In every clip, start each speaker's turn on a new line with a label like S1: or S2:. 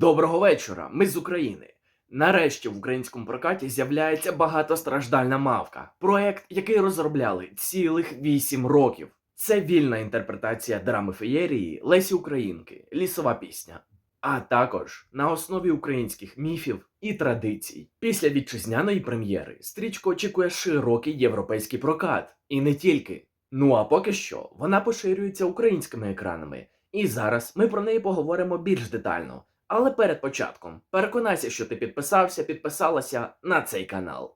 S1: Доброго вечора, ми з України. Нарешті в українському прокаті з'являється багатостраждальна мавка. Проект, який розробляли цілих 8 років. Це вільна інтерпретація драми феєрії Лесі Українки, лісова пісня. А також на основі українських міфів і традицій. Після вітчизняної прем'єри стрічку очікує широкий європейський прокат. І не тільки. Ну а поки що вона поширюється українськими екранами. І зараз ми про неї поговоримо більш детально. Але перед початком переконайся, що ти підписався, підписалася на цей канал.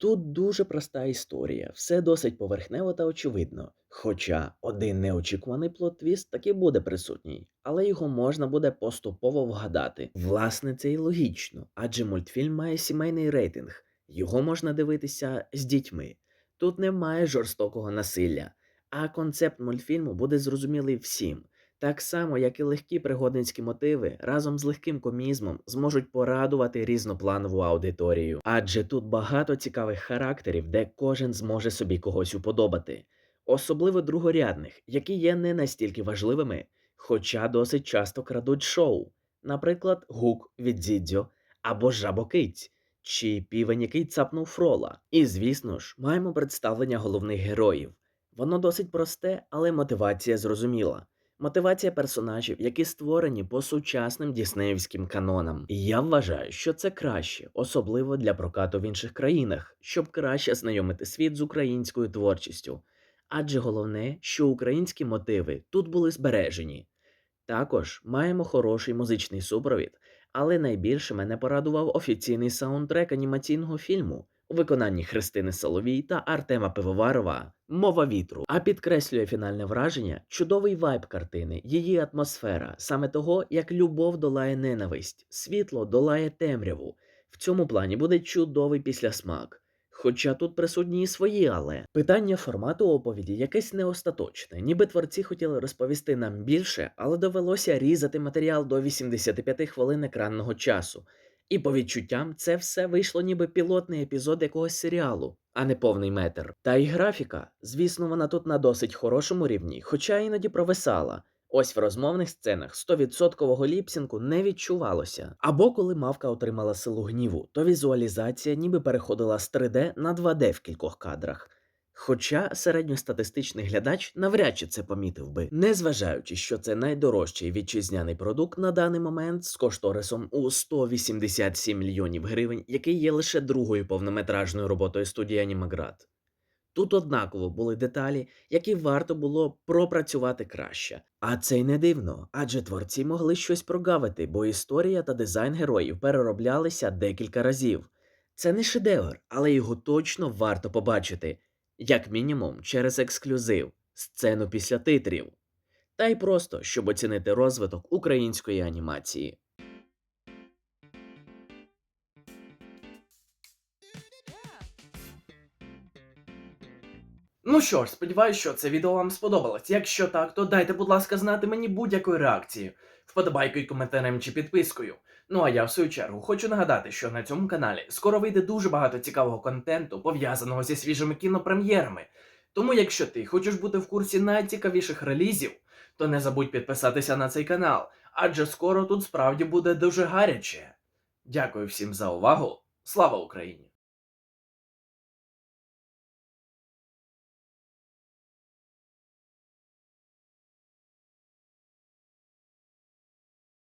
S1: Тут дуже проста історія, все досить поверхнево та очевидно. Хоча один неочікуваний плот-твіст таки буде присутній, але його можна буде поступово вгадати. Власне, це й логічно, адже мультфільм має сімейний рейтинг, його можна дивитися з дітьми. Тут немає жорстокого насилля, а концепт мультфільму буде зрозумілий всім. Так само, як і легкі пригодницькі мотиви разом з легким комізмом зможуть порадувати різнопланову аудиторію, адже тут багато цікавих характерів, де кожен зможе собі когось уподобати, особливо другорядних, які є не настільки важливими, хоча досить часто крадуть шоу, наприклад, гук від Дзідзьо або Жабокиць, чи півень, який цапнув фрола. І звісно ж, маємо представлення головних героїв. Воно досить просте, але мотивація зрозуміла. Мотивація персонажів, які створені по сучасним діснеївським канонам. І я вважаю, що це краще, особливо для прокату в інших країнах, щоб краще знайомити світ з українською творчістю. Адже головне, що українські мотиви тут були збережені. Також маємо хороший музичний супровід, але найбільше мене порадував офіційний саундтрек анімаційного фільму у виконанні Христини Соловій та Артема Пивоварова Мова вітру. А підкреслює фінальне враження чудовий вайб картини, її атмосфера, саме того, як любов долає ненависть, світло долає темряву. В цьому плані буде чудовий післясмак. Хоча тут присутні і свої, але питання формату оповіді якесь неостаточне, ніби творці хотіли розповісти нам більше, але довелося різати матеріал до 85 хвилин екранного часу. І по відчуттям це все вийшло ніби пілотний епізод якогось серіалу, а не повний метр. Та й графіка, звісно, вона тут на досить хорошому рівні, хоча іноді провисала. Ось в розмовних сценах 100% ліпсінку не відчувалося. Або коли мавка отримала силу гніву, то візуалізація ніби переходила з 3D на 2D в кількох кадрах. Хоча середньостатистичний глядач навряд чи це помітив би, незважаючи, що це найдорожчий вітчизняний продукт на даний момент з кошторисом у 187 мільйонів гривень, який є лише другою повнометражною роботою студії Анімаград. Тут однаково були деталі, які варто було пропрацювати краще. А це й не дивно, адже творці могли щось прогавити, бо історія та дизайн героїв перероблялися декілька разів. Це не шедевр, але його точно варто побачити, як мінімум через ексклюзив, сцену після титрів, та й просто щоб оцінити розвиток української анімації. Ну що ж, сподіваюся, що це відео вам сподобалось. Якщо так, то дайте, будь ласка, знати мені будь-якої реакції, вподобайкою, коментарем чи підпискою. Ну а я в свою чергу хочу нагадати, що на цьому каналі скоро вийде дуже багато цікавого контенту, пов'язаного зі свіжими кінопрем'єрами. Тому, якщо ти хочеш бути в курсі найцікавіших релізів, то не забудь підписатися на цей канал, адже скоро тут справді буде дуже гаряче. Дякую всім за увагу. Слава Україні!